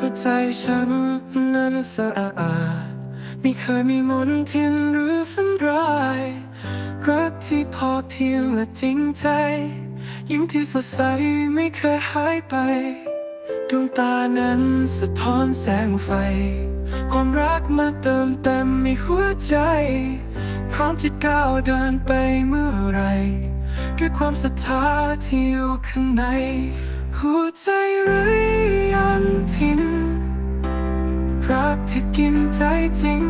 หัวใจฉันนั้นสะอาดไม่เคยมีมนทินหรือฝันร้ายรักที่พอเพียงและจริงใจ ยิ้มที่สดใสไม่เคยหายไปดวงตานั้นสะท้อนแสงไฟ ความรักมาเติมเต็มในหัวใจ พร้อมจะก้าวเดินไปเมื่อไร ด้วยความศรัทธาที่อยู่ข้างใน หัวใจไร้ยันทิ้ จจริง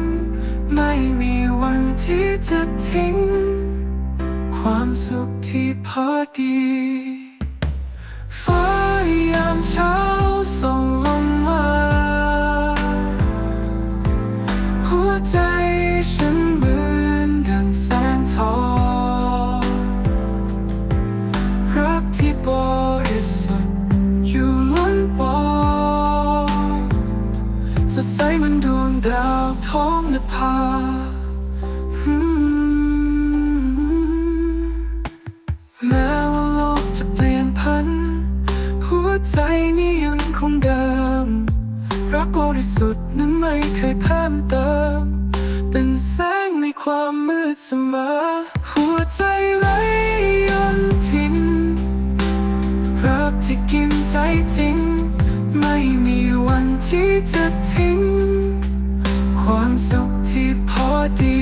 ไม่มีวันที่จะทิ้ง ความสุขที่พอดี ดาวท้องนภาแม้ว่าโลกจะเปลี่ยนพัน หัวใจนี้ยังคงเดิม รักบริสุทธิ์นั้นไม่เคยเพิ่มเติม เป็นแสงในความมืดเสมอ หัวใจไร้ยนทินรักที่กินใจจริง ไม่มีวันที่จะทิ้ง ความสุขที่พอดี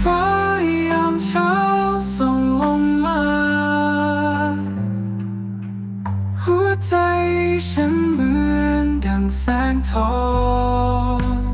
ฟ้ายามเช้าส่งลงมาหัวใจฉันเหมือนดังแสงทอง